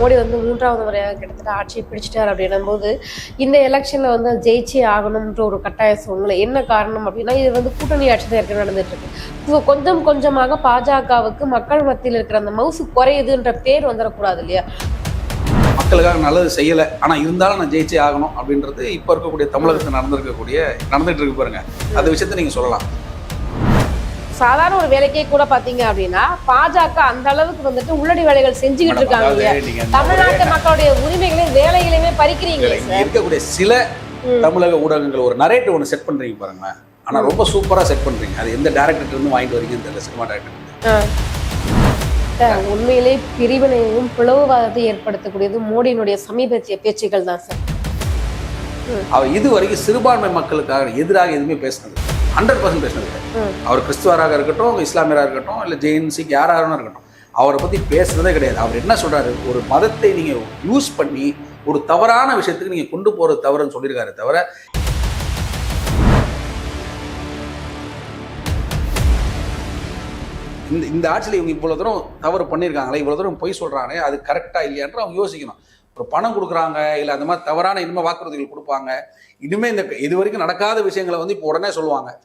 மோடி வந்து மூன்றாவது முறையாக கிட்டத்தட்ட ஆட்சியை பிடிச்சிட்டார் அப்படின்னும் போது இந்த எலெக்ஷன்ல வந்து ஜெயிச்சே ஆகணும்ன்ற ஒரு கட்டாய சூழ்நிலை. என்ன காரணம் அப்படின்னா இது வந்து கூட்டணி ஆட்சி தான் ஏற்கனவே நடந்துட்டு இருக்கு. கொஞ்சம் கொஞ்சமாக பாஜகவுக்கு மக்கள் மத்தியில் இருக்கிற அந்த மவுசு குறையுதுன்ற பேர் வந்துடக்கூடாது இல்லையா? மக்களுக்காக நல்லது செய்யலை. ஆனால் இருந்தாலும் நான் ஜெயிச்சே ஆகணும் அப்படின்றது இப்போ இருக்கக்கூடிய தமிழகத்தில் நடந்திருக்கக்கூடிய நடந்துட்டு இருக்கு பாருங்க. அந்த விஷயத்தை நீங்கள் சொல்லலாம். சாதாரண ஒரு வேலைக்கே கூட பாத்தீங்க அப்படின்னா பாஜக அந்த அளவுக்கு வந்துட்டு உள்ளடி வேலைகள் செஞ்சுக்கிட்டு இருக்காங்க தமிழ்நாட்டு மக்களுடைய உரிமைகளையும் வேலைகளையுமே சார். இருக்கக்கூடிய சில. தமிழக ஊடகங்கள் ஒரு நரேட்டிவ் ஒன்று செட் பண்றீங்க பாருங்களேன். ஆனா ரொம்ப சூப்பரா செட் பண்றீங்க. அது எந்த டேரக்டர் இருந்து வாங்கிட்டு வரீங்கன்னு தெரியல சினிமா டேரக்டர் உண்மையிலே பிரிவினையும் பிளவுவாதத்தை ஏற்படுத்தக்கூடியது மோடியினுடைய சமீபத்திய பேச்சுகள் தான் சார் அவர் இது வரைக்கும் சிறுபான்மை மக்களுக்காக எதிராக எதுவுமே பேசினது ஹண்ட்ரட் பர்சன்ட் பேசினது. அவர் கிறிஸ்துவராக இருக்கட்டும் இஸ்லாமியராக இருக்கட்டும் இல்லை ஜெயின் சிக் யாராக இருக்கட்டும் அவரை பத்தி பேசுனதே கிடையாது. அவர் என்ன சொல்றாரு? ஒரு மதத்தை நீங்க யூஸ் பண்ணி ஒரு தவறான விஷயத்துக்கு நீங்க கொண்டு போறது தவறுன்னு சொல்லியிருக்காரு தவிர இந்த இந்த ஆட்சியில் இவங்க இவ்வளோ தூரம் தவறு பண்ணியிருக்காங்களே இவ்வளோ தூரம் பொய் சொல்கிறாங்களே அது கரெக்டாக இல்லையான்ற அவங்க யோசிக்கணும். ஒரு பணம் கொடுக்குறாங்க இல்லை அந்த மாதிரி தவறான இனிமே வாக்குறுதிகள் கொடுப்பாங்க. இனிமேல் இந்த இது வரைக்கும் நடக்காத விஷயங்களை வந்து இப்போ உடனே சொல்லுவாங்க.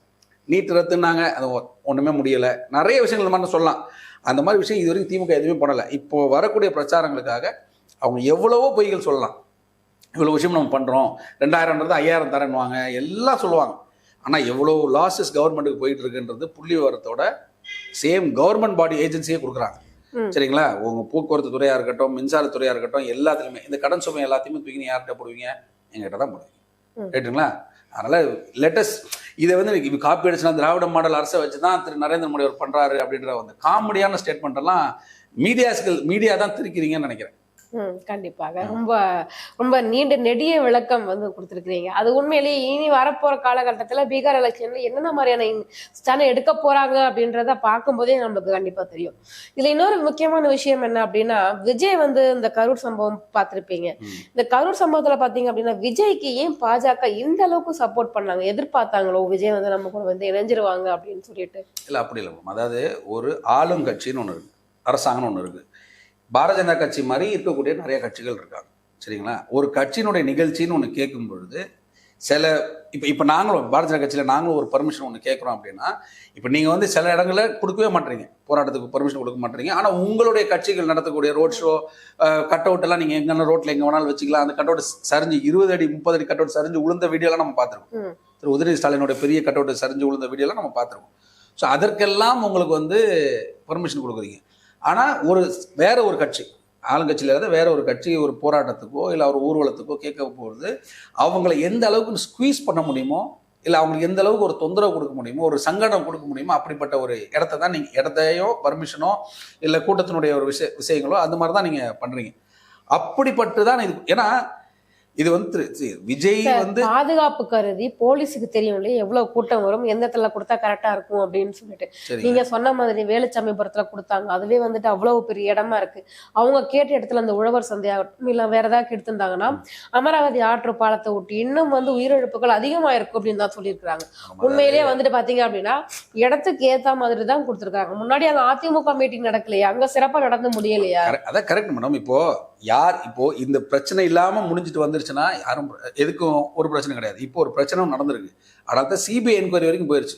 நீட் ரத்துனாங்க அது ஒ- முடியலை. நிறைய விஷயங்கள் இந்த மாதிரி சொல்லலாம். அந்த மாதிரி விஷயம் இது வரைக்கும் திமுக எதுவுமே பண்ணலை. இப்போ வரக்கூடிய பிரச்சாரங்களுக்காக அவங்க எவ்வளவோ பொய்கள் சொல்லலாம். இவ்வளோ விஷயம் நம்ம பண்ணுறோம் ரெண்டாயிரம்ன்றது ஐயாயிரம் தரேன்னுவாங்க. எல்லாம் சொல்லுவாங்க. ஆனால் எவ்வளோ லாஸஸ் கவர்மெண்ட்டுக்கு போயிட்டு இருக்குன்றது புள்ளி விவரத்தோட சேம் கவர்மெண்ட் பாடி ஏஜென்சியே கொடுக்குறாங்க. சரிங்களா? உங்க போக்குவரத்து துறையா இருக்கட்டும் மின்சார துறையா இருக்கட்டும் எல்லாத்துலயுமே. இந்த கடன் சுமை எல்லாத்தையுமே தூக்கி யார்கிட்ட போடுவீங்க? எங்கிட்ட தான் போடுவீங்க. ரைட்டுங்களா அதனால லேட்டஸ்ட் இதை வந்து காப்பி அடிச்சுனா திராவிட மாடல் அரசை வச்சு தான் திரு நரேந்திர மோடி அவர் பண்றாரு அப்படின்ற வந்து காமெடியான ஸ்டேட்மெண்ட் எல்லாம் மீடியாஸ்கள் மீடியா தான் திரிக்கிறீங்கன்னு நினைக்கிறேன். கண்டிப்பாக. ரொம்ப ரொம்ப நீண்ட நெடிய விளக்கம் வந்து கொடுத்துருக்கிறீங்க. அது உண்மையிலேயே இனி வரப்போற காலகட்டத்துல பீகார் எலெக்ஷன்ல என்னென்ன மாதிரியான ஸ்டாண்ட் எடுக்க போறாங்க அப்படின்றத பார்க்கும்போதே நம்மளுக்கு கண்டிப்பா தெரியும். இதுல இன்னொரு முக்கியமான விஷயம் என்ன அப்படின்னா விஜய் வந்து இந்த கரூர் சம்பவம் பார்த்திருப்பீங்க. இந்த கரூர் சம்பவத்துல பாத்தீங்க அப்படின்னா விஜய்க்கு ஏன் பாஜக இந்த அளவுக்கு சப்போர்ட் பண்ணாங்க எதிர்பார்த்தாங்களோ? விஜய் வந்து நம்ம கூட வந்து இணைஞ்சிருவாங்க அப்படின்னு சொல்லிட்டு. இல்லை அப்படி இல்லை அதாவது ஒரு ஆளுங்கட்சின்னு ஒன்று இருக்கு அரசாங்கம்னு ஒன்று இருக்கு. பாரதிய ஜனதா கட்சி மாதிரி இருக்கக்கூடிய நிறைய கட்சிகள் இருக்காங்க. சரிங்களா? ஒரு கட்சியினுடைய நிகழ்ச்சின்னு ஒன்று கேட்கும் பொழுது சில இப்போ இப்போ நாங்களும் பாரதிய ஜனதா கட்சியில் நாங்களும் ஒரு பர்மிஷன் ஒன்று கேட்குறோம் அப்படின்னா இப்போ நீங்கள் வந்து சில இடங்களில் கொடுக்கவே மாட்டீங்க. போராட்டத்துக்கு பர்மிஷன் கொடுக்க மாட்டீங்க. ஆனால் உங்களுடைய கட்சிகள் நடத்தக்கூடிய ரோட் ஷோ கட் அவுட் எல்லாம் நீங்கள் எங்கன்னா ரோட்டில் எங்கே வேணாலும் வச்சுக்கலாம். அந்த கட் அவுட் சரிஞ்சு இருபது அடி முப்பது அடி கட் அவுட் சரிஞ்சு உளுந்த வீடியோலாம் நம்ம பார்த்துருக்கோம். திரு உதயநிதி ஸ்டாலினோட பெரிய கட் அவுட் சரிஞ்சு விழுந்த வீடியோலாம் நம்ம பார்த்துருக்கோம். ஸோ அதற்கெல்லாம் உங்களுக்கு வந்து பர்மிஷன் கொடுக்குறீங்க. ஆனால் ஒரு வேற ஒரு கட்சி ஆளுங்கட்சியில் இருந்து வேற ஒரு கட்சி ஒரு போராட்டத்துக்கோ இல்லை ஒரு ஊர்வலத்துக்கோ கேட்க போகிறது அவங்கள எந்த அளவுக்கு ஸ்குவீஸ் பண்ண முடியுமோ இல்லை அவங்களுக்கு எந்த அளவுக்கு ஒரு தொந்தரவு கொடுக்க முடியுமோ ஒரு சங்கடம் கொடுக்க முடியுமோ அப்படிப்பட்ட ஒரு இடத்த தான் நீங்கள் இடத்தையோ பர்மிஷனோ இல்லை கூட்டத்தினுடைய ஒரு விஷய விஷயங்களோ அந்த மாதிரி தான் நீங்கள் பண்ணுறீங்க அப்படிப்பட்டு தான் இது ஏன்னா இது வந்து விஜய் வந்து பாதுகாப்பு கருதி போலீஸுக்கு தெரியும் இல்லையா? எவ்வளவு கூட்டம் வரும்? எந்த இடத்துல கொடுத்தா கரெக்டா இருக்கும் அப்படின்னு சொல்லிட்டு. நீங்க சொன்ன மாதிரி வேலுச்சாமிபுரத்துல கொடுத்தாங்க. அதுவே வந்துட்டு அவ்வளவு பெரிய இடமா இருக்கு. அவங்க கேட்ட இடத்துல அந்த உழவர் சந்தையாகட்டும் இல்ல வேற ஏதாவது எடுத்திருந்தாங்கன்னா அமராவதி ஆற்று பாலத்தை ஒட்டி இன்னும் வந்து உயிரிழப்புகள் அதிகமா இருக்கும் அப்படின்னு தான் சொல்லியிருக்காங்க உண்மையிலேயே வந்துட்டு பாத்தீங்க அப்படின்னா இடத்துக்கு ஏத்த மாதிரி தான் கொடுத்திருக்காங்க. முன்னாடி அங்க அதிமுக மீட்டிங் நடக்கலையா அங்க சிறப்பா நடந்து முடியலையா. அதான் கரெக்ட் மேடம் இப்போ யார் இப்போ இந்த பிரச்சனை இல்லாம முடிஞ்சிட்டு வந்துருச்சுன்னா யாரும் எதுக்கும் ஒரு பிரச்சனை கிடையாது. இப்போ ஒரு பிரச்சனை நடந்திருக்கு. அதனால தான் சிபிஐ என்கொயரி வரைக்கும் போயிருச்சு.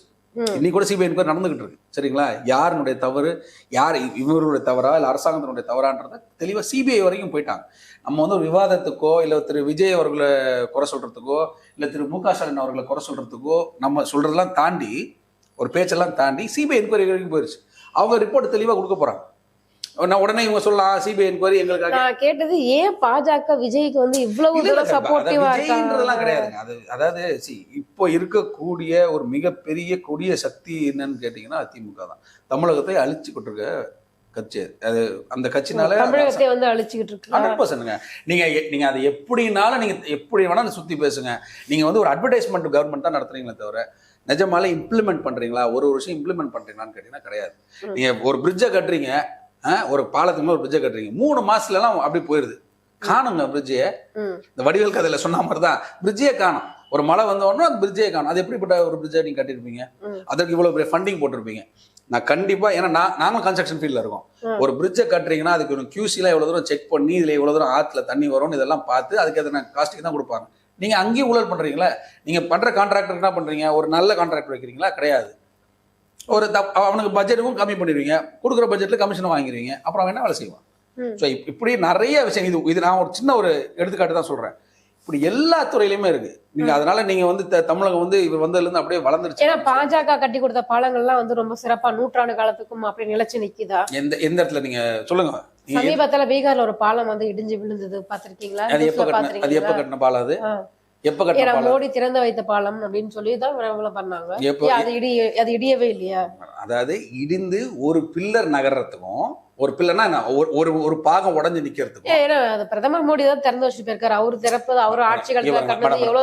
இன்னைக்கு கூட சிபிஐ என்கொயரி நடந்துகிட்டு இருக்கு. சரிங்களா? யாருனுடைய தவறு யார் இவருடைய தவறா இல்லை அரசாங்கத்தினுடைய தவறான்றத தெளிவா சிபிஐ வரைக்கும் போயிட்டாங்க. நம்ம வந்து ஒரு விவாதத்துக்கோ இல்லை திரு விஜய் அவர்களை குறை சொல்றதுக்கோ இல்லை திரு மு க ஸ்டாலின் அவர்களை குறை சொல்றதுக்கோ நம்ம சொல்றதெல்லாம் தாண்டி ஒரு பேச்செல்லாம் தாண்டி சிபிஐ என்கொயரி வரைக்கும் போயிருச்சு. அவங்க ரிப்போர்ட் தெளிவாக கொடுக்க போறாங்க. நான் உடனே இவங்க சொல்லலாம் சிபிஐ என்கொயரி எங்களுக்காக. நான் கேட்டது ஏன் பாஜக விஜய்க்கு வந்து இவ்வளவு தூரம் சப்போர்ட்டிவா அதாவது விஜய்ன்றதெல்லாம் இருக்காங்க? கிடையாதுங்க. அது அதாவது see, இப்போ இருக்கக்கூடிய ஒரு மிகப்பெரிய கொடிய சக்தி என்னன்னு கேட்டீங்கன்னா திமுக தான். தமிழகத்தை அழிச்சு கொண்டிருக்க கட்சி அது. அந்த கட்சினால தமிழகத்தை வந்து அழிச்சுக்கிட்டு இருக்கு ஹண்ட்ரட் பர்சன்ட்ங்க நீங்க நீங்க அதை எப்படினாலும் நீங்க எப்படி வேணாலும் சுத்தி பேசுங்க. நீங்க வந்து ஒரு அட்வர்டைஸ்மெண்ட் கவர்மெண்ட் தான் நடத்துறீங்களே தவிர நிஜமாலே இம்ப்ளிமெண்ட் பண்றீங்களா? ஒரு ஒரு விஷயம் இம்ப்ளிமெண்ட் பண்றீங்களான்னு கேட்டீங்கன்னா கிடையாது. நீங்க ஒரு பிரிட்ஜை கட்டுறீங்க ஒரு பாலத்துக்கு மேல ஒரு பிரிட்ஜை கட்டுறீங்க. மூணு மாசத்துல எல்லாம் அப்படி போயிருது. காணுங்க பிரிட்ஜை ம். இந்த வடிவேல் கதையில சொன்ன மாதிரி தான். பிரிட்ஜே காணும். ஒரு மழை வந்த உடனே அந்த பிரிட்ஜே காணும். அது எப்படிப்பட்ட ஒரு பிரிட்ஜை நீங்க கட்டியிருப்பீங்க. அதற்கு இவ்வளவு பெரிய ஃபண்டிங் போட்டிருப்பீங்க. நான் கண்டிப்பா ஏன்னா நான் நாங்களும் கன்ஸ்ட்ரக்ஷன் ஃபீல்ட்ல இருக்கோம். ஒரு பிரிட்ஜை கட்டுறீங்கன்னா அதுக்கு ஒரு கியூசில எவ்வளவு தூரம் செக் பண்ணி இதுல எவ்வளவு தூரம் ஆத்துல தண்ணி வரும்னு இதெல்லாம் பார்த்து அதுக்கு எதனா காஸ்ட்டுக்கு தான் கொடுப்பாங்க. நீங்க அங்கேயும் ஊழல் பண்றீங்களா? நீங்க பண்ற கான்ட்ராக்டர் என்ன பண்றீங்க? ஒரு நல்ல கான்ட்ராக்டர் வைக்கிறீங்களா? கிடையாது. ஒரு அவனுக்கு பட்ஜெட்டுக்கும் கம்மி பண்ணிடுவீங்க. கொடுக்குற பட்ஜெட்ல கமிஷன் வாங்கிடுவீங்க. அப்புறம் அவன் என்ன வேலை செய்வான். ஸோ இப்படி நிறைய விஷயம். இது இது நான் ஒரு சின்ன ஒரு எடுத்துக்காட்டு தான் சொல்றேன். இப்படி எல்லா துறையிலுமே இருக்கு. நீங்க அதனால நீங்க வந்து தமிழகம் வந்து இவர் வந்ததுல இருந்து அப்படியே வளர்ந்துருச்சு. ஏன்னா பாஜக கட்டி கொடுத்த பாலங்கள்லாம் வந்து ரொம்ப சிறப்பா நூற்றாண்டு காலத்துக்கும் அப்படி நிலைச்சு நிக்குதா? எந்த எந்த இடத்துல நீங்க சொல்லுங்க. சமீபத்துல பீகார்ல ஒரு பாலம் வந்து இடிஞ்சு விழுந்தது. பாத்திருக்கீங்களா அது எப்ப கட்டின பாலம் அது. எப்ப கட்டின பாலம்? மோடி திறந்து வைத்த பாலம் அப்படின்னு சொல்லி தான் விளம்பரம் பண்ணாங்க. அது இடி அது இடியவே இல்லையா? அதாவது இடிந்து ஒரு பில்லர் நகர்றதுக்கும் ஒரு என்ன? ஒரு- ஒரு பாகம் உடைஞ்சு நிக்கிறதுக்கும். ஏன் ஏன்னா பிரதமர் மோடி தான் திறந்து வச்சு போயிருக்காரு. அவரு திறப்பது அவர் ஆட்சி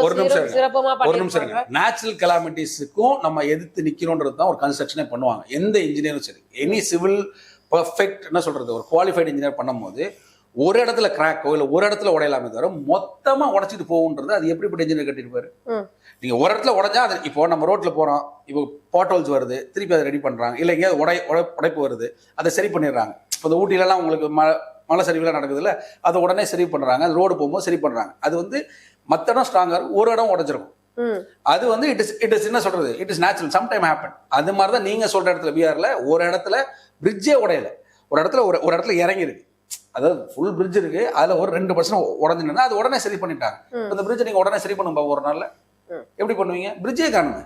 ஒரு நிமிஷம். சிறப்பமா ஒரு நிமிஷம் நேச்சுரல் கலாமிட்டிஸுக்கும் நம்ம எதிர்த்து நிக்கணும்ன்றது தான் ஒரு கன்ஸ்ட்ரக்ஷனே பண்ணுவாங்க. எந்த இன்ஜினியரும் சரி எனி சிவில் பர்ஃபெக்ட் என்ன சொல்றது ஒரு குவாலிஃபைடு இன்ஜினியர் பண்ணும்போது ஒரு இடத்துல கிராக்கோ இல்ல ஒரு இடத்துல உடையலாமே தவிர மொத்தமா உடைச்சிட்டு போகுன்றது அது எப்படிப்பட்ட இன்ஜினியர் கட்டிருப்பாரு ம். நீங்க ஒரு இடத்துல உடைஞ்சா அது இப்போ நம்ம ரோட்ல போறோம் இப்போ பாட்டோல்ஸ் வருது திருப்பி அதை ரெடி பண்றாங்க. இல்ல எங்கேயாவது உடை உடை- உடைப்பு வருது அதை சரி பண்ணிடுறாங்க. இப்போ இந்த ஊட்டிலலாம் உங்களுக்கு மழை மழை சரிவுலாம் நடக்குதுல்ல அதை உடனே சரி பண்றாங்க. ரோடு போகும்போது சரி பண்றாங்க. அது வந்து மற்ற இடம் ஸ்ட்ராங்கா இருக்கும் ஒரு இடம் உடைஞ்சிருக்கும். அது வந்து இட் இஸ் இட் இஸ் என்ன சொல்றது? It is natural some time happen அது மாதிரி தான் நீங்க சொல்ற இடத்துல பிஆர்ல ஒரு இடத்துல பிரிட்ஜே உடையல. ஒரு இடத்துல ஒரு ஒரு இடத்துல இறங்கி இருக்கு அதாவது ஃபுல் பிரிட்ஜ் இருக்கு. அதுல ஒரு ரெண்டு பர்சன்ட் உடஞ்சுனா அது உடனே சரி பண்ணிட்டாங்க. அந்த பிரிட்ஜ் நீங்க உடனே சரி பண்ணுங்க ஒரு நாள்ல. எப்படி பண்ணுவீங்க? பிரிட்ஜே காணுங்க.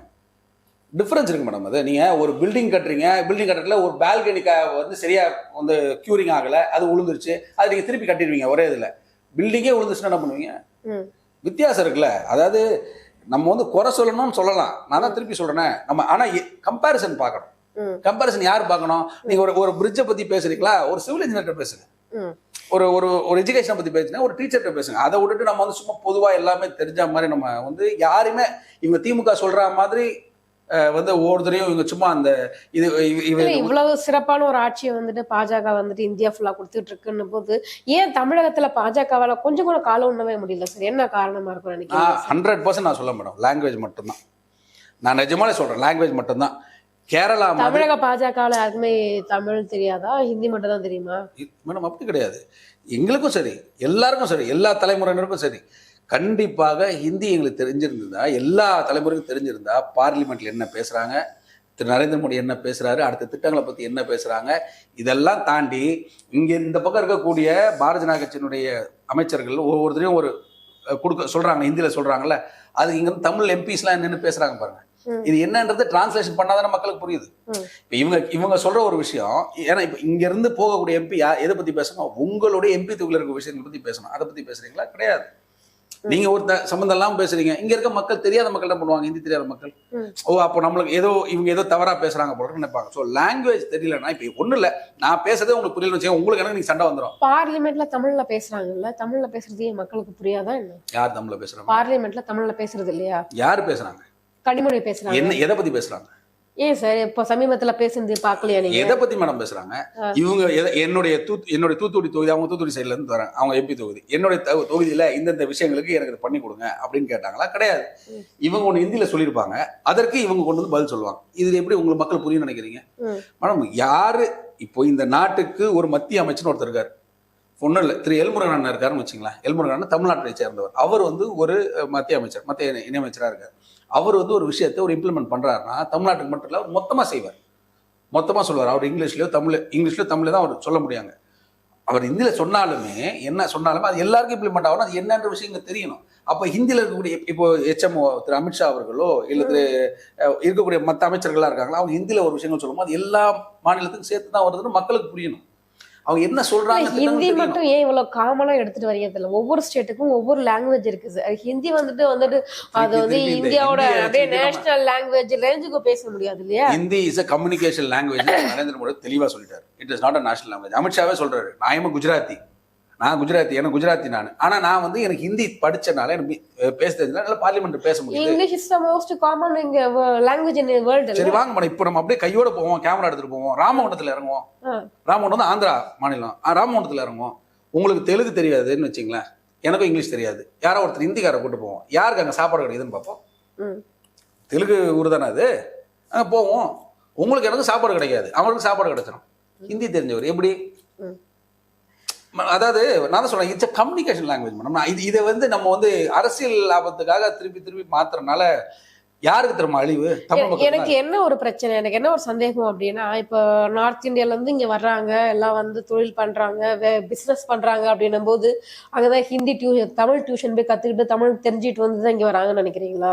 டிஃபரன்ஸ் இருக்கு மேடம் அது. நீங்க ஒரு பில்டிங் கட்டுறீங்க. பில்டிங் கட்டுறதுல ஒரு பால்கனி வந்து சரியா வந்து கியூரிங் ஆகல. அது உளுந்துருச்சு. அது நீங்க திருப்பி கட்டிடுவீங்க ஒரே இதுல. பில்டிங்கே உளுந்துச்சுன்னா என்ன பண்ணுவீங்க. வித்தியாசம் இருக்குல்ல. அதாவது நம்ம வந்து குறை சொல்லணும்னு சொல்லலாம். நான் தான் திருப்பி சொல்றேனே. நம்ம ஆனா கம்பேரிசன் பார்க்கணும். கம்பேரிசன் யார் பார்க்கணும்? நீங்க ஒரு ஒரு பிரிட்ஜை பத்தி பேசுறீங்களா? ஒரு சிவில் இன்ஜினியர்கிட்ட பேசுங்க. ஒரு ஒரு ஒரு எஜுகேஷனை பத்தி பேசுனா ஒரு டீச்சர்கிட்ட பேசுங்க. அதை விட்டுட்டு நம்ம வந்து சும்மா பொதுவா எல்லாமே தெரிஞ்ச மாதிரி நம்ம வந்து யாருமே இவங்க திமுக சொல்ற மாதிரி வந்து ஒவ்வொருத்தரையும் இவங்க சும்மா அந்த இது இவ்வளவு சிறப்பான ஒரு ஆட்சியை வந்துட்டு பாஜக வந்துட்டு இந்தியா ஃபுல்லா கொடுத்துட்டு இருக்குன்னு போது ஏன் தமிழகத்துல பாஜகவால கொஞ்சம் கூட காலம் உண்ணவே முடியல சார்? என்ன காரணமா இருக்கும் நான் நினைக்கிறீங்க ஹண்ட்ரட் பர்சன்ட் நான் சொல்ல மேடம் லாங்குவேஜ் மட்டும்தான். நான் நிஜமாலே சொல்றேன் லாங்குவேஜ் மட்டும்தான். கேரளா தமிழக பாஜகவுல யாருக்குமே தமிழ் தெரியாதா? ஹிந்தி மட்டும் தான் தெரியுமா மேடம் அப்படி கிடையாது. எங்களுக்கும் சரி எல்லாருக்கும் சரி எல்லா தலைமுறையினருக்கும் சரி. கண்டிப்பாக ஹிந்தி எங்களுக்கு தெரிஞ்சிருந்ததா எல்லா தலைமுறைக்கும் தெரிஞ்சிருந்தா பார்லிமெண்ட்ல என்ன பேசுறாங்க திரு நரேந்திர மோடி என்ன பேசுறாரு அடுத்த திட்டங்களை பத்தி என்ன பேசுறாங்க இதெல்லாம் தாண்டி இங்க இந்த பக்கம் இருக்கக்கூடிய பாரதிய ஜனதா கட்சியினுடைய அமைச்சர்கள் ஒவ்வொருத்தரையும் ஒரு கொடுக்க சொல்றாங்க ஹிந்தியில சொல்றாங்கல்ல அது இங்க தமிழ் எம்பிஸ்லாம் என்னன்னு பேசுறாங்க பாருங்க. ம். இது என்னன்றது டிரான்ஸ்லேஷன் பண்ணாதானே மக்களுக்கு புரியுது. இப்ப இவங்க இவங்க சொல்ற ஒரு விஷயம் ஏன்னா இப்ப இங்க இருந்து போகக்கூடிய எம்பி எதை பத்தி பேசணும் உங்களுடைய எம்பி தொகுதியில் இருக்க விஷயங்களை பத்தி பேசணும். அதை பத்தி பேசுறீங்களா? கிடையாது. நீங்க ஒரு சம்மந்தம் இல்லாம பேசுறீங்க. இங்க இருக்க மக்கள் தெரியாத மக்கள் என்ன பண்ணுவாங்க ஹிந்தி தெரியாத மக்கள். ஓ அப்போ நம்மளுக்கு ஏதோ இவங்க ஏதோ தவறா பேசுறாங்க போல நினைப்பாங்க. ஸோ லாங்குவேஜ் தெரியலன்னா இப்போ ஒண்ணும் இல்ல. நான் பேசுறதே உங்களுக்கு புரியல வச்சுக்கோங்க உங்களுக்கு எனக்கு நீங்க சண்டை வந்துடும் பார்லிமெண்ட்ல தமிழ்ல பேசுறாங்கல்ல தமிழ்ல பேசுறது மக்களுக்கு புரியாதா யார் தமிழ்ல பேசுறாங்க? பார்லிமெண்ட்ல தமிழ்ல பேசுறது இல்லையா? யார் பேசுறாங்க? கனிமொழி பேசுறாங்க. என்ன எதை பத்தி பேசுறாங்க? ஏன் சார் இப்ப சமீபத்துல பேசுனது பாக்கலையா நீங்க? எதை பத்தி மேடம் பேசுறாங்க. இவங்க என்னுடைய தூத் என்னுடைய தூத்துக்குடி தொகுதி அவங்க தூத்துக்குடி சைடுல இருந்து வராங்க அவங்க எம்பி தொகுதி. என்னுடைய தொ- தொகுதியில இந்தந்த விஷயங்களுக்கு எனக்கு இதை பண்ணி கொடுங்க அப்படின்னு கேட்டாங்களா? கிடையாது. இவங்க ஒண்ணு ஹிந்தியில சொல்லியிருப்பாங்க. அதற்கு இவங்க கொண்டு வந்து பதில் சொல்லுவாங்க. இதுல எப்படி உங்களுக்கு மக்கள் புரியும் நினைக்கிறீங்க. மேடம் யாரு இப்போ இந்த நாட்டுக்கு ஒரு மத்திய அமைச்சர்னு ஒருத்தர் இருக்காரு. ஒன்றும் இல்லை. திரு எல்முருகன் அண்ணன் இருக்காருன்னு வச்சுங்களேன். எல்முருகன் தமிழ்நாட்டை சேர்ந்தவர். அவர் வந்து ஒரு மத்திய அமைச்சர் மத்திய இணையமைச்சராக இருக்கார். அவர் வந்து ஒரு விஷயத்தை ஒரு இம்ப்ளிமெண்ட் பண்ணுறாருன்னா தமிழ்நாட்டுக்கு மட்டும் இல்லை அவர் மொத்தமாக செய்வார். மொத்தமாக சொல்லுவார் அவர் இங்கிலீஷ்லயோ தமிழ் இங்கிலீஷ்லயோ தமிழ் தான் அவர் சொல்ல முடியாங்க. அவர் ஹிந்தியில் சொன்னாலுமே என்ன சொன்னாலுமே அது எல்லாருக்கும் இம்ப்ளிமெண்ட் ஆகணும் அது என்னன்ற விஷயம் தெரியணும். அப்போ ஹிந்தியில் இருக்கக்கூடிய இப்போ எச்எம்ஓ திரு அமித்ஷா அவர்களோ இல்லை திரு இருக்கக்கூடிய மற்ற அமைச்சர்களாக இருக்காங்களா அவங்க ஹிந்தியில் ஒரு விஷயங்கள் சொல்லும்போது அது எல்லா மாநிலத்துக்கும் சேர்த்து தான் வருதுன்னு மக்களுக்கு புரியணும். அவங்க என்ன சொல்றாங்க ஹிந்தி. மட்டும் ஏன் இவ்வளவு காமனா எடுத்துட்டு வரீங்க தெரியல ஒவ்வொரு ஸ்டேட்டுக்கும் ஒவ்வொரு லாங்குவேஜ் இருக்கு சார் ஹிந்தி வந்துட்டு வந்துட்டு அது வந்து இந்தியாவோட இந்திய அப்படியே நேஷனல் லாங்குவேஜ் ரேஞ்சுக்கு பேச முடியாது இல்லையா? Hindi is a communication language Narendra Modi தெளிவா சொல்லிட்டாரு. It is not a national language அமித்ஷாவே சொல்றாரு நான் குஜராத்தி? நான் குஜராத்தி எனக்கு குஜராத்தி நான். ஆனா நான் வந்து எனக்கு ஹிந்தி படிச்சனால எனக்கு பேச தெரிஞ்சனால பார்லிமெண்ட் பேச முடியுது. English is the most common இங்க லாங்குவேஜ் இன் வேர்ல்டு சரி வாங்க மேடம் இப்போ நம்ம அப்படியே கையோட போவோம் கேமரா எடுத்துட்டு போவோம். ராமகுண்டத்துல இறங்குவோம். ராமகுண்டம் வந்து ஆந்திரா மாநிலம். ராமகுண்டத்துல இறங்குவோம். உங்களுக்கு தெலுங்கு தெரியாதுன்னு வச்சுங்களேன். எனக்கும் இங்கிலீஷ் தெரியாது. யாரோ ஒருத்தர் ஹிந்திக்கார கூட்டு போவோம். யாருக்கு அங்கே சாப்பாடு கிடைக்குதுன்னு பார்ப்போம். தெலுங்கு ஊர் தானே அது? போவோம். உங்களுக்கு எனக்கு சாப்பாடு கிடைக்காது. அவங்களுக்கு சாப்பாடு கிடைச்சிடும் ஹிந்தி தெரிஞ்சவர் எப்படி? அதாவது நான் தான் சொல்றேன் இட்ஸ் கம்யூனிகேஷன் லாங்குவேஜ் மேடம் இது இதை வந்து நம்ம வந்து அரசியல் லாபத்துக்காக திருப்பி திருப்பி மாத்துறதுனால யாருக்கு தெரியுமா அழிவு? எனக்கு என்ன ஒரு பிரச்சனை எனக்கு என்ன ஒரு சந்தேகம் அப்படின்னா இப்போ நார்த் இந்தியால இருந்து இங்க வர்றாங்க எல்லாம் வந்து தொழில் பண்றாங்க பிசினஸ் பண்றாங்க அப்படின்னும் போது அங்கதான் ஹிந்தி டியூஷன் தமிழ் டியூஷன் போய் கத்துக்கிட்டு தமிழ் தெரிஞ்சுட்டு வந்து தான் இங்க வராங்கன்னு நினைக்கிறீங்களா?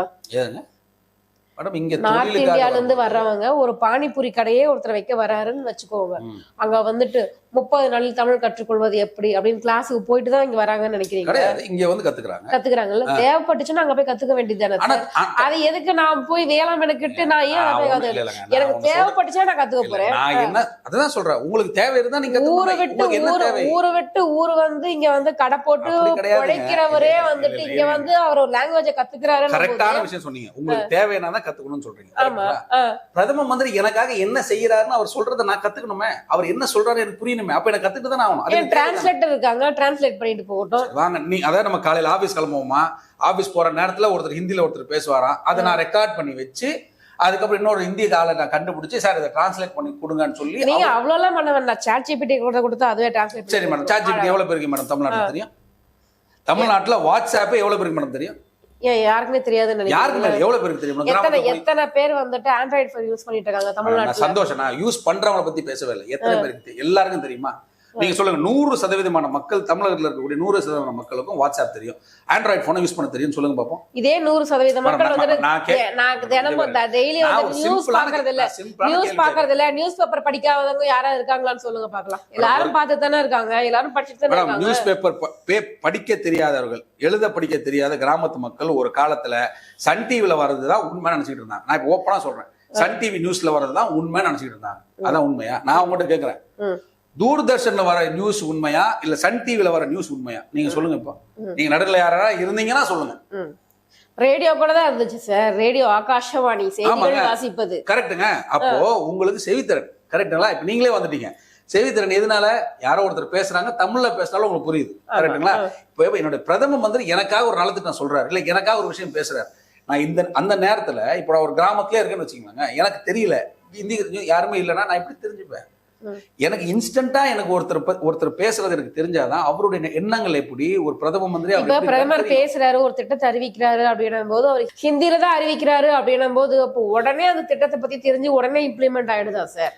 மேடம் இங்க நார்த் இந்தியால இருந்து வர்றவங்க ஒரு பானிபூரி கடையே ஒருத்தர் வைக்க வராருன்னு வச்சுக்கோங்க. அங்க வந்துட்டு முப்பது நாளில் தமிழ் கற்றுக்கொள்வது எப்படி அப்படின்னு கிளாஸுக்கு போயிட்டு தான் இங்க வராங்கன்னு நினைக்கிறீங்க? இங்க வந்து கத்துக்கிறாங்க. கத்துக்கிறாங்கல்ல? தேவைப்பட்டுச்சுன்னா அங்க போய் கத்துக்க வேண்டியது ஆ- அது எதுக்கு நான் போய் வேளாண் மெனக்கிட்டு நான் ஏன் எனக்கு. தேவைப்பட்டுச்சா நான் கத்துக்க போறேன். அதுதான் சொல்றேன். உங்களுக்கு தேவை இருந்தா நீங்க ஊரை. விட்டு ஊரு ஊரு விட்டு ஊரு வந்து இங்க வந்து கடை போட்டு. உழைக்கிறவரே வந்துட்டு இங்க. வந்து அவர் ஒரு லாங்குவேஜ கத்துக்கிறாரு கரெக்டான விஷயம் சொன்னீங்க. உங்களுக்கு தேவைன்னா தான் கத்துக்கணும்னு சொல்றீங்க. பிரதம மந்திரி எனக்காக என்ன செய்யறாருன்னு அவர் சொல்றதை நான் கத்துக்கணுமே. அவர் என்ன சொல்றாரு எனக்கு புரியணுமே. அப்ப எனக்கு கத்துட்டு தானே ஆகணும். அது? டிரான்ஸ்லேட்டர் இருக்காங்க டிரான்ஸ்லேட் பண்ணிட்டு போகட்டும். வாங்க. நீ அதாவது நம்ம காலையில ஆபீஸ் கிளம்புவோமா? ஆபீஸ் போற நேரத்துல ஒருத்தர் ஹிந்தில ஒருத்தர் பேசுவாராம் அதை நான் ரெக்கார்ட் பண்ணி வச்சு அதுக்கப்புறம் இன்னொரு இந்திய காலை நான் கண்டுபிடிச்சு சார் இதை டிரான்ஸ்லேட் பண்ணி கொடுங்கன்னு சொல்லி நீங்க எல்லாம் பண்ண வேண்டாம். சாட் ஜிபிடி கூட கொடுத்தா அதுவே டிரான்ஸ்லேட் சரி மேடம் சாட் ஜிபிடி எவ்வளவு பேருக்கு மேடம் தமிழ்நாட்டுல தெரியும்? தமிழ்நாட்டுல வாட்ஸ்அப் எவ்வளவு பேருக்கு மேடம் தெரியும்? யாருக்குமே தெரியாதுன்னு நினைக்கிறீங்களா? மேடம் எவ்வளவு பேருக்கு தெரியும்? எத்தனை எத்தனை பேர் வந்துட்டு ஆண்ட்ராய்டு ஃபோன் யூஸ் பண்ணிட்டு இருக்காங்க தமிழ்நாட்டுல? சந்தோஷம். நான் யூஸ் பண்றவங்கள பத்தி பேசவே இல்லை. எத்தனை பேருக்கு? எல்லாருக்கும் தெரியுமா? நீங்க சொல்லுங்க நூறு சதவீதமான மக்கள் தமிழகத்துல இருக்கக்கூடிய நூறு சதவீதமான மக்களுக்கும் வாட்ஸ்அப் தெரியும். ஆண்ட்ராய்ட் போனை யூஸ் பண்ண தெரியும் சொல்லுங்க பாப்போம். இதே நூறு சதவீத மக்கள் நான் தினமும் டெய்லி வந்து நியூஸ் பாக்குறது இல்ல நியூஸ் பாக்குறது இல்ல நியூஸ் பேப்பர் படிக்காதவங்க யாராவது இருக்காங்களான்னு சொல்லுங்க பாக்கலாம். எல்லாரும் பார்த்து தானே இருக்காங்க. எல்லாரும் படிச்சுட்டு தானே மேடம் இருக்காங்க நியூஸ் பேப்பர் படிக்க தெரியாதவர்கள் எழுத படிக்க தெரியாத கிராமத்து மக்கள் ஒரு காலத்துல சன் டிவில வர்றதுதான் உண்மை நினைச்சிட்டு இருந்தாங்க. நான் இப்போ ஓப்பனா சொல்றேன். சன் டிவி நியூஸ்ல வர்றதுதான் உண்மை நினைச்சிட்டு இருந்தாங்க. அதான் உண்மையா? நான் உங்ககிட்ட கேக்குறேன். தூர்தர்ஷன்ல வர நியூஸ் உண்மையா? இல்ல சன் டிவில வர நியூஸ் உண்மையா? நீங்க சொல்லுங்க இப்போ. நீங்க நடுவில் யாரா இருந்தீங்கன்னா சொல்லுங்க. ரேடியோ கூட தான் இருந்துச்சு சார் ரேடியோ ஆகாஷவாணி செய்திகள். வாசிப்பது. கரெக்ட்டுங்க அப்போ உங்களுக்கு செவித்திறன். கரெக்ட்டுங்களா இப்ப நீங்களே வந்துட்டீங்க. செவித்திறன் எதனால? யாரோ ஒருத்தர் பேசுறாங்க தமிழ்ல பேசினாலும் உங்களுக்கு புரியுது. கரெக்ட்டுங்களா இப்போ என்னுடைய பிரதம மந்திரி எனக்காக ஒரு நலத்திட்டம் சொல்றாரு. இல்ல எனக்காக ஒரு விஷயம் பேசுறாரு. நான் இந்த அந்த நேரத்துல இப்போ நான் ஒரு கிராமத்திலே இருக்கேன்னு வச்சுக்கோங்க எனக்கு தெரியல. இந்தி யாருமே இல்லைன்னா நான் எப்படி தெரிஞ்சுப்பேன். எனக்கு இன்ஸ்டன்டா எனக்கு ஒருத்தர் ஒருத்தர் பேசுறது எனக்கு தெரிஞ்சாதான் அவருடைய எண்ணங்கள் எப்படி ஒரு பிரதம மந்திரி பிரதமர். பேசுறாரு ஒரு திட்டத்தை அறிவிக்கிறாரு அப்படின்னும் போது அவர் ஹிந்தில தான் அறிவிக்கிறாரு அப்படின்னும் போது அப்போ உடனே அந்த திட்டத்தை பத்தி தெரிஞ்சு உடனே இம்ப்ளிமெண்ட் ஆயிடுதா சார்